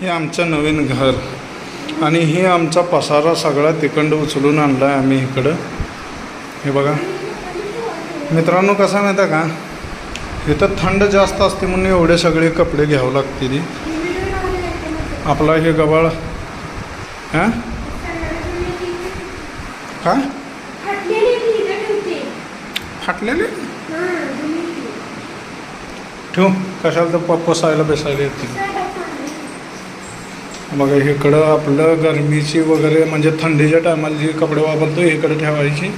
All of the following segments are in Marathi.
हे आमचं नवीन घर. आणि हे आमचा पसारा सगळा तिकडं उचलून आणला आहे आम्ही इकडं. हे बघा. मित्रांनो कसं माहिती आहे का? इथं थंड जास्त असते म्हणून एवढे सगळे कपडे घ्यावं लागते ती आपला हे गबाळ. हां? काय फाटलेले? ठेवू. कशाला तर प- पसायला बेसायला येतील. बघा इकडं आपलं गरमीची वगैरे म्हणजे थंडीच्या टायमाला जी कपडे वापरतो इकडे ठेवायची.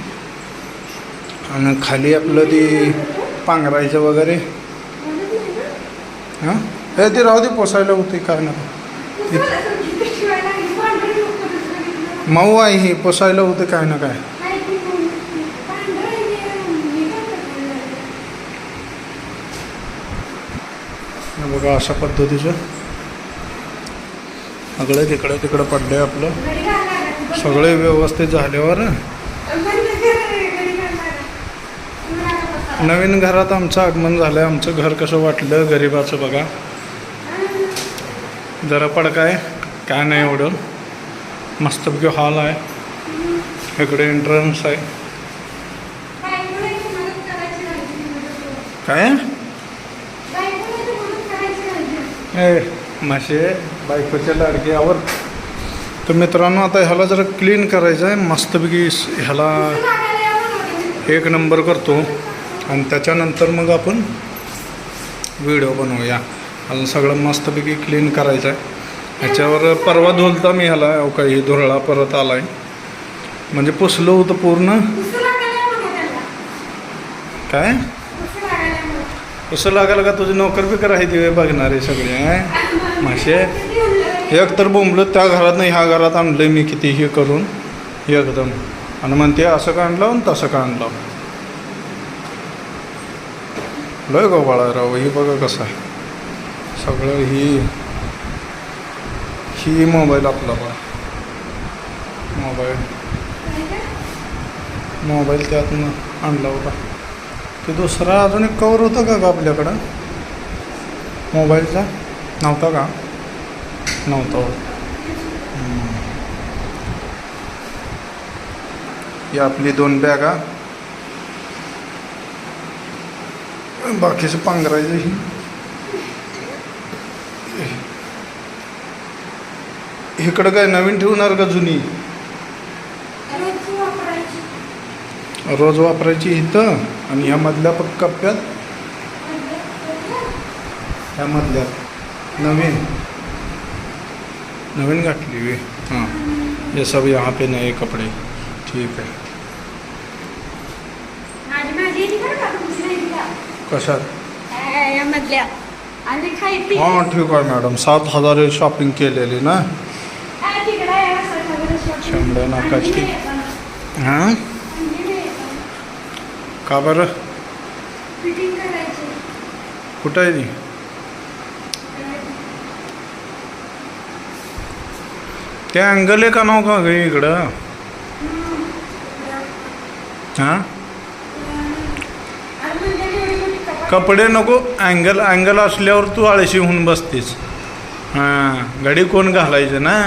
आणि खाली आपलं ती पांघरायचं वगैरे. हां? हे ती राहू दे पोसायला होती काय ना मऊ आहे ही पोसायला होते काय ना काय. बघा अशा पद्धतीचं. सगळं तिकडं तिकडं पडलं आपलं. सगळे व्यवस्थित झाल्यावर नवीन घरात आमचं आगमन झालं आहे आमचं घर कसं वाटलं गरिबाचं बघा. जरा पडका आहे. काय नाही एवढं. मस्तपैकी हॉल आहे. इकडे एंट्रन्स आहे. काय? ए मासे बायकोच्या लाडक्यावर. तर मित्रांनो आता ह्याला जरा क्लीन करायचं आहे. मस्तपैकी ह्याला एक नंबर करतो. आणि त्याच्यानंतर मग आपण व्हिडिओ बनवूया. अजून सगळं मस्तपैकी क्लीन करायचं आहे. ह्याच्यावर परवा धुलता मी ह्याला अहो काही धुरळा परत आला आहे म्हणजे पुसलं होतं पूर्ण. काय? कसं लागायला का तुझे नोकर बिकर आहे ते बघणारे सगळे आहे मासे एक तर बोंबलं त्या घरात नाही ह्या घरात आणलं मी किती हे करून एकदम. आणि म्हणते असं का आणलं आणि तसं का आणलं? लय गो बाळाराव ही बघा कसं आहे. सगळं ही ही मोबाईल आपला बा. मोबाईल. मोबाईल त्यातनं आणला होता. ते दुसरा अजून एक कवर होतं का ग आपल्याकडं? मोबाईलचा? नव्हता का? नव्हता होत. ही आपली दोन बॅगा बाकीचं पांघरायचं ही. इकडं काय नवीन ठेवणार का जुनी? रोज वापरायची इथं आणि ह्या मधल्या पण कप्प्यात? ह्या मधल्यात नवीन. नवीन घातली वे. हां. ये सब यहाँ पे नए कपड़े. ठीक है कशात? मधल्या. हां ठीक आहे मॅडम. सात हजार शॉपिंग केलेली ना? शंभर नाकाची. हां? का बरं? फिटिंग करायची. कुठं आहे ती? ते अँगल आहे का नाव का ग इकडं? हां? कपडे नको अँगल अँगल असल्यावर तू आळशी होऊन बसतीस. हां गाडी कोण घालायचं ना?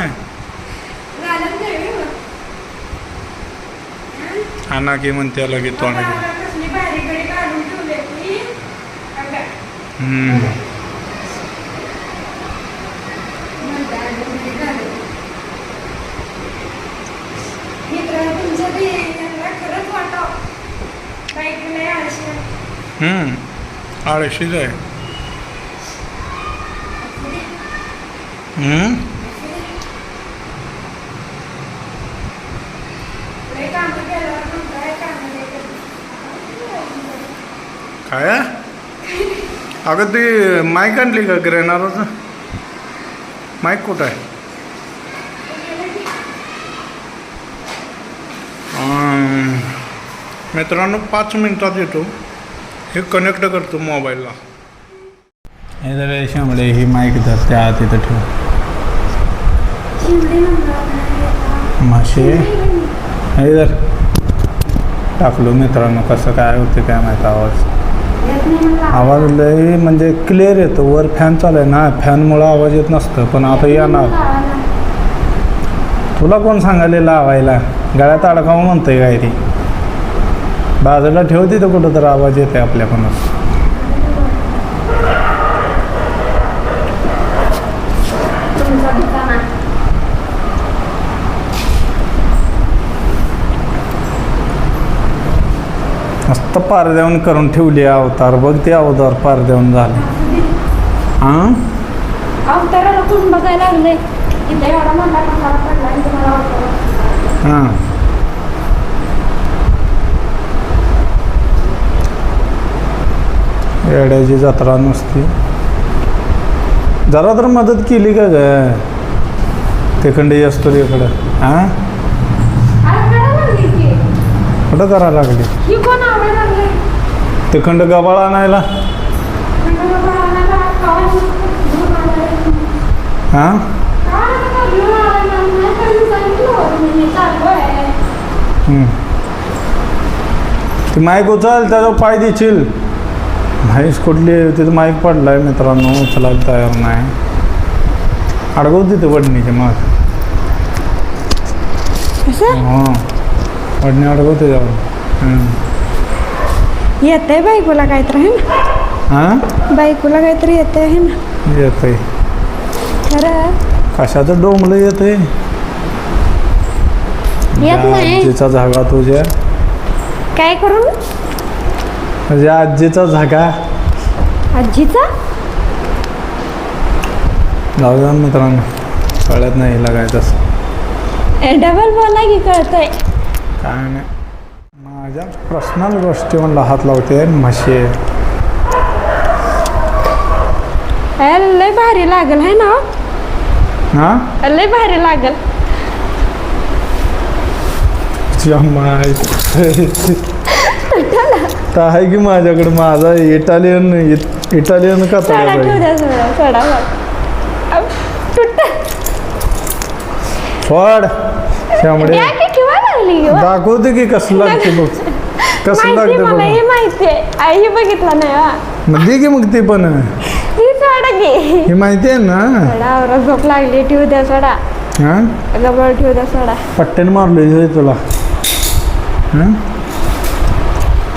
हा ना की म्हणते लगे तोंड घेऊन. हम्म. हम्म. आळशीच आहे. हम्म. काय? अगं ती माईक आणली का ग्रेनारचं माईक कुठं आहे? मित्रांनो पाच मिनिटात येतो. हे कनेक्ट करतो मोबाईलला हे जर याच्यामुळे ही माईक धर त्या तिथं ठेव. मासे हे जर टाकलो मित्रांनो कसं काय होते काय माहीत आवाज? आवाज लय म्हणजे क्लिअर येतो. वर फॅन चालू आहे ना फॅनमुळं आवाज येत नसतं पण आता येणार. तुला कोण सांगायला लावायला? गळ्यात अडकावं म्हणतंय काय ते बाजूला ठेव तिथं कुठं तर आवाज येते आपल्याकडून तुमचं दुकान आहे. मस्त पारदेवण करून ठेवली अवतार. बघ ते अवतार पारदेवण झाले. हां? अवताराला कोण बघायला लागले हां. येड्याची जत्रा नसती. जरा तर मदत केली का ग? तिकडे असतो इकडं. हां? कुठं करायला लागली ही कोण आवडायला लागले तिखंड गबाळ आणायला? हां? हम्म. ती माईक उचल त्याचा पाय देशील. म्हैस कुठली तिथं माईक पडलाय मित्रांनो उचलायला तयार नाही. अडगव तिथे वडणीचे मग. हां. वडणी अडगव त्याच्यावर येते बायकोला काहीतरी आहे ना? हां? बायकोला काहीतरी येते आहे ना? येतंय. खरं? कशाचं डोंबलं येतंय? येत नाही. आजीचा जागा तुझ्या काय करून? तुझ्या आजीचा जागा. आजीचा? जाऊ द्या मित्रांनो कळत नाही लागायचं डबल बोला की कळतंय. काय नाही. माझ्या पर्सनल गोष्टी म्हणला हात लावते म्हशी. लय भारी लागल है ना? हा? लय भारी लागल. तर आहे की माझ्याकडे माझा इटालियन इट- इटालियन का सोडा ठेवू द्या सोडा सोडा. अब, तुट्ट फड त्यामुळे द्या दाखवते की कसं लागते बघ. कसं माहिती लागते मला बघ. हे माहिती आहे. आई हे बघितलं नाही हा. मग दे की मग ती पण. ही सोडा की. ही माहिती आहे ना? सोडा आवरा झोप लागली. ठेवू द्या सोडा. हा? गबळ ठेवू द्या सोडा. पट्ट्याने मारलो हे तुला. हं?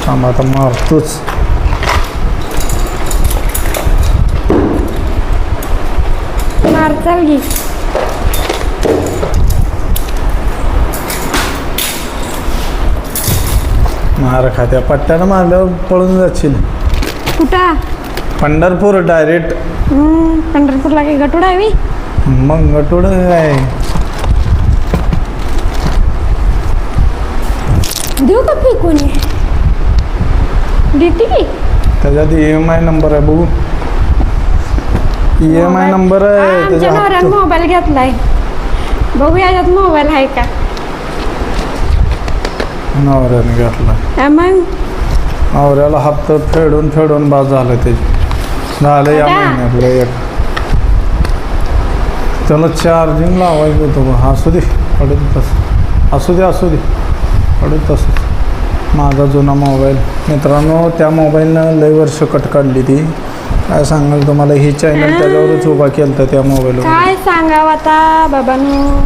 थांब आता मारतोच. मार चाल की. मार खात्या. पट्ट्यानं मारल्यावर पळून जाशील. कुठं? पंढरपूर डायरेक्ट. हम्म, पंढरपूरला काही गटूड आहे मग गटोड आहे देऊ का फेकून देते की? त्याच्यात ई एम आय नंबर आहे बघू. ई एम आय नंबर आहे आमच्या त्याच्या नवऱ्यानं हप्ता मोबाईल घेतलाय. बघू याच्यात मोबाईल आहे का. नवऱ्याने घेतला. हा, मग? नवऱ्याला हप्ता फेडून फेडून बाद झालं त्याची झालं या आता? महिन्यातलं एक. त्याला चार्जिंग लावायचं होतं बघ असू दे पडत तसं. असू दे असू दे. पडत तसं माझा जुना मोबाईल. मित्रांनो त्या मोबाईलनं लय वर्ष कट काढली ती. काय सांगाल तुम्हाला? ही चॅनल त्याच्यावरच उभा केलं त्या मोबाईलवर. काय सांगावं आता बाबांनो?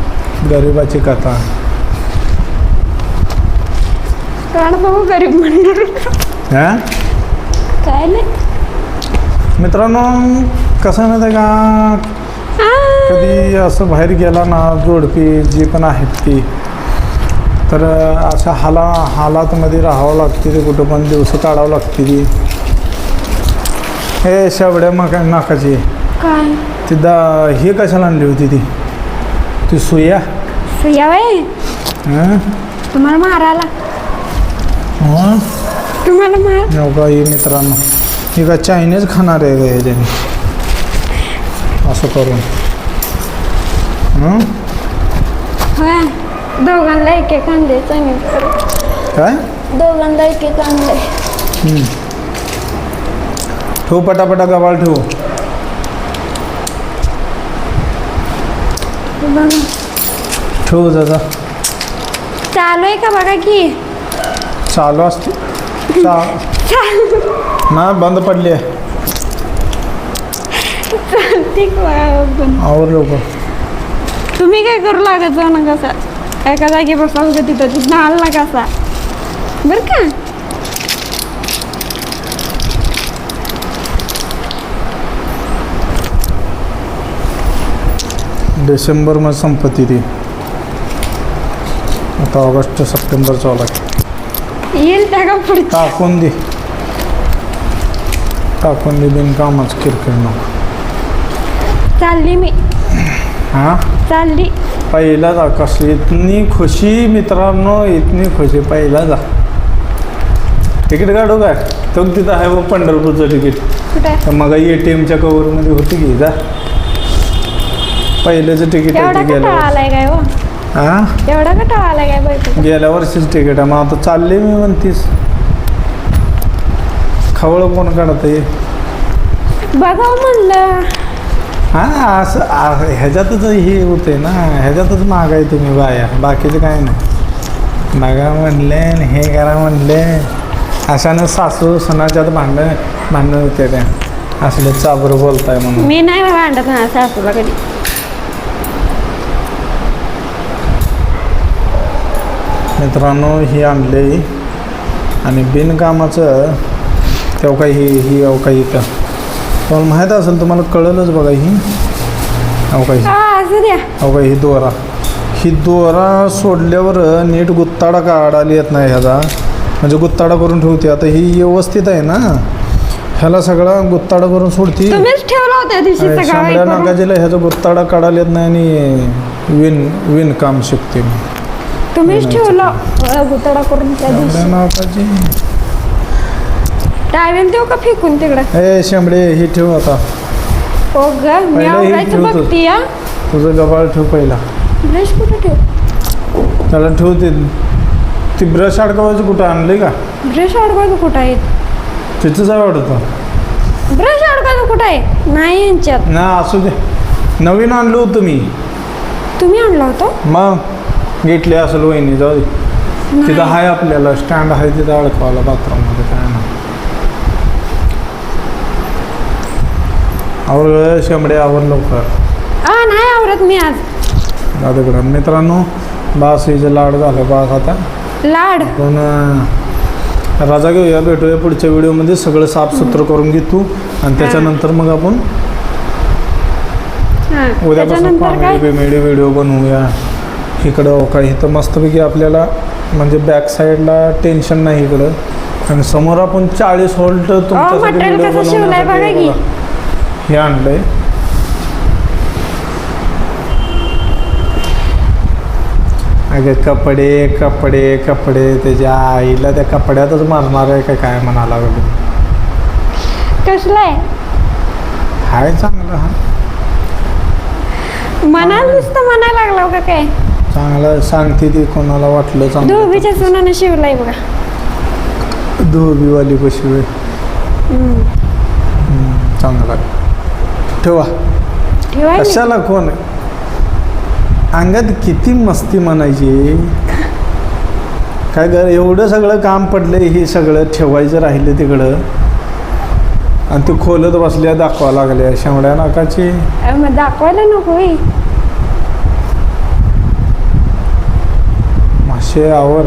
गरिबाची कथा. कारण बघू गरीब म्हणून हा काय नाही मित्रांनो कसं आहे माहिती आहे का कधी असं बाहेर गेला ना जोडपी जी पण आहेत ती तर अशा हाला हालातमध्ये राहावं लागते ते कुठं पण दिवस काढावं लागते ती हे शेवड्या मका नाकाची काय ती दा हे कशाला आणली होती ती ती सुया सुया हं? तुम्हाला मारायला? तुम्हाला मार. हो का ही मित्रांनो. ही का चायनीज खाणार आहे का ह्याच्याने असं करून. हं? होय दोघांना एक एक आणले चांगले काय? दोघांना एक एक आणले. हं. ठेव पटापटा गबाळ ठेवू. ठेवू दादा. चालू आहे का बघा की? चालू असते. चा ना बंद पडली आहे आवर लवकर तुम्ही काय करू लागत जाऊ ना कसा एका जागी बसा उगा तिथं. तिथं हल्ला कसा बरं का? डिसेंबरमध्ये संपत्ती ती. आता ऑगस्ट सप्टेंबर चालू आहे येईल त्या का पुढे टाकून दे टाकून दे बिनकामच किरकिर नको. चालली मी. हां? चालली. पहिला जा कशी इतनी खुशी मित्रांनो इतनी खुशी. पहिला जा. तिकीट काढू काय? तो तिथं आहे बघ पंढरपूरचं तिकीट. कुठे? तर मग ए टी एमच्या कवरमध्ये होती की जा. पहिल्याचं तिकीट आहे एवढा कटाळा आलाय काय हो? हां? एवढा काय बायको गेल्या वर्षीच तिकीट आहे. मग आता चालले मी म्हणतीस. खवळ कोण काढत आहे बघा म्हणलं. हां असं आ- ह्याच्यातच हे होते ना. ह्याच्यातच महागाई तुम्ही बाया. बाकीचं काय नाही. बघा म्हणले आणि हे करा म्हणले. अशानं सासू सणाच्यात भांडण भांडण होते त्या. असले चाबर बोलताय म्हणून. मी नाही भांडत ना सासूला कधी. मित्रांनो ही आणले आणि बिनकामाचं तेव्हा काही ही ही अव काही इथं. तुम्हाला माहीत असेल तुम्हाला कळलंच बघा ही. अव काही. हा का ही दोरा. ही दोरा सोडल्यावर नीट गुत्ताडा काढायला येत नाही ह्याचा. म्हणजे गुत्ताडा करून ठेवते. आता ही व्यवस्थित आहे ना. ह्याला सगळा गुत्ताडा करून सोडती शामड्या. नाकाजीला ह्याचा गुत्ताडा काढायला येत नाही आणि विण विण काम शिकते मी तुम्हीच ठेवलं. गुतडा करून त्या दिवशी. टावेल देऊ का फेकून तिकडं? ए शामडे हे ठेव आता. हो ग मी पहिलं हे आवडायचं ठेवतो. बघती या तुझं गबाळ ठेव पहिला. ब्रश कुठं ठेव? त्याला ठेव ते. ती ब्रश अडकवायचं कुठं आणले का? ब्रश अडकायचं कुठं आहे? तिथंच आहे वाटतं. ब्रश अडकायचं कुठं आहे? नाही यांच्यात. ना असू दे. नवीन आणलं होतं मी. तुम्ही आणला होता? मग? घेतले असेल वहिनी जाऊ दे. तिथं नाही. आहे आपल्याला स्टँड आहे तिथं अडकवायला बाथरूममध्ये काय ना आवर शेंबडे आवर लवकर. आ नाही आवरत मी आज. जा तिकडं मित्रांनो बास हिचं लाड झालं बास आता. लाड? पण अं, रजा घेऊया भेटूया पुढच्या व्हिडिओमध्ये. सगळं साफसुथरं करून घे तू आणि त्याच्यानंतर मग आपण हा. उद्यापासून त्याच्यानंतर कॉमेडी काय? बिमेडी व्हिडिओ बनवूया. इकडं काही तर मस्तपैकी आपल्याला म्हणजे बॅक साईडला टेन्शन नाही इकडं. आणि समोर आपण चाळीस होल्ट material कसं शिवलंय बघा की. हे आणलंय. अगं कपडे कपडे कपडे त्याच्या आईला त्या कपड्यातच मारणार आहे का काय म्हणाला लागलं कसलं आहे हाय चांगलं. हा मनाला नुसतं म्हणायला लागला का काय. चांगलं सांगते ती कोणाला वाटलं चांगलं धोबीच्या सोनानं शिवलाय बघा. धोबीवाली कशी हम्म. चांगला. ठेवा. ठेवायला कशाला कोण? अंगात किती मस्ती म्हणायची. काय कर एवढं सगळं काम पडलंय हे सगळं ठेवायचं राहिलं तिकडं. आणि ते खोलत बसल्या दाखवा लागल्या शेवड्या नाकाची. मग दाखवायला नको. मासे आवर.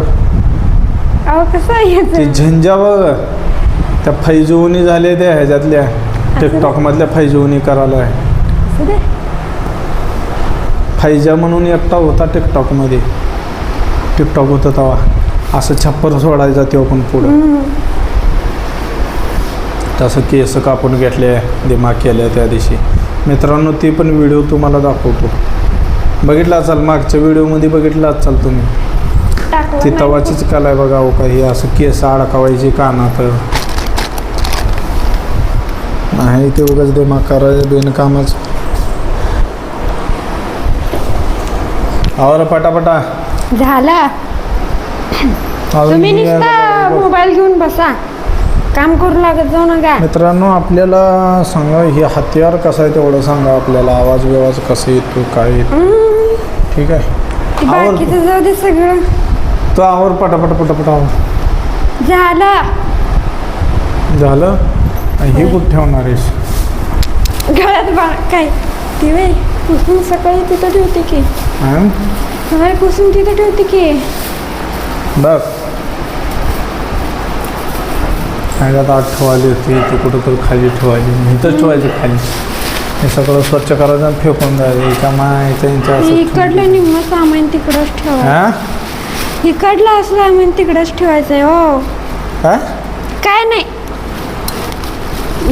अहो कसं आहे ते याचं? झंझा बघ. त्या फैजवणी झाल्या त्या ह्याच्यातल्या. टिकटॉकमधल्या फैजवणी करायला. असू दे. फैजा म्हणून एकटा होता टिकटॉकमध्ये. टिकटॉक होतं तेव्हा. असं छप्पर सोडायचा तेव्हा पण पुढं. हम्म. तसं केस कापून घेतले दिमाग केले त्या दिवशी. मित्रांनो ती पण व्हिडिओ तुम्हाला दाखवतो. बघितला असाल मागच्या व्हिडिओमध्ये बघितला असाल तुम्ही. ती. तवाचीच कलाय बघा हो काही असं केस अडकवायची कानात नाही ते उगाच दिमाग करायचं बिनकामच आवर पटापटा. झालं. तुम्ही नुसता मोबाईल घेऊन बसा. काम करू लागत जाऊ नका. मित्रांनो आपल्याला सांगा हे हत्यार कसं आहे तेवढं सांगा आपल्याला. आवाज बिवाज कसं येतो काय येतो. ठीक आहे. जाऊ दे सगळं. तो आवर पटापट पटापट आवर. झालं. झालं? हे कुठं ठेवणार आहेस? गळ्यात बा काय? ती पुसून सकाळी तिथं ठेवते की. हां? सकाळी पुसून तिथं ठेवते की. बघ काय आता आत ठेवायली होती ती कुठं तर खाली ठेवायची इथंच ठेवायची खाली. हे सगळं स्वच्छ करायचं आणि फेकून द्यायचं. एका माय त्यांच्या इकडलं निम्म सामान तिकडंच ठेवायचं. हां? इकडलं असं सामान तिकडंच ठेवायचंय हो. काय काय नाही.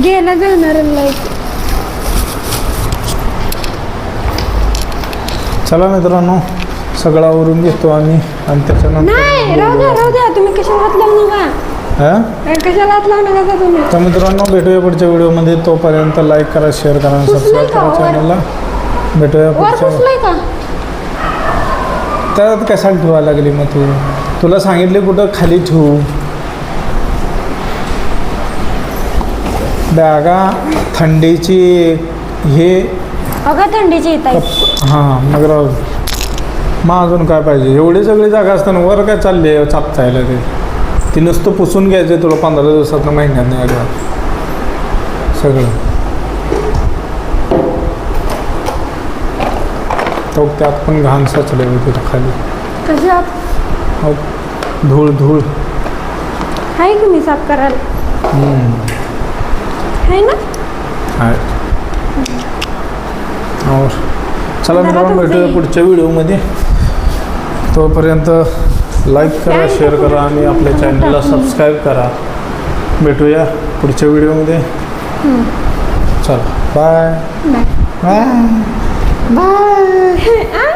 गेला जाणार लाइट. चला मित्रांनो सगळं आवरून घेतो आम्ही आणि त्याच्यानंतर नाही राहू द्या राहू द्या. तुम्ही कशाला हात लावू नका. हां? ए, कशाला हात लावू नका तुम्ही? तर मित्रांनो भेटूया पुढच्या व्हिडिओमध्ये. तोपर्यंत लाईक करा शेअर करा आणि सबस्क्राईब करा? चॅनलला भेटूया वर पुढच्या पुसलंय का? त्यात कशाला ठेवायला लागली मग तू? तुला सांगितले कुठं खाली ठेवू? बॅगा थंडीची हे अगं थंडीची येत हां मग राहू. मग अजून काय पाहिजे? एवढी सगळी जागा असताना वर काय चालली आहे चापचायला ते? ती नुसतं पुसून घ्यायचं तुला पंधरा दिवसात महिन्यात नाही सगळं. तो त्यात पण घाण साचले होते खाली. कशात? हो धूळ धूळ. आहे की मी साफ करायला? हम्म. आहे ना? आहे और चला मित्रांनो भेटूया पुढच्या व्हिडिओमध्ये. तोपर्यंत लाईक करा शेअर करा आणि आपल्या चॅनलला सबस्क्राईब करा. भेटूया पुढच्या व्हिडिओमध्ये. चला बाय बाय बाय बाय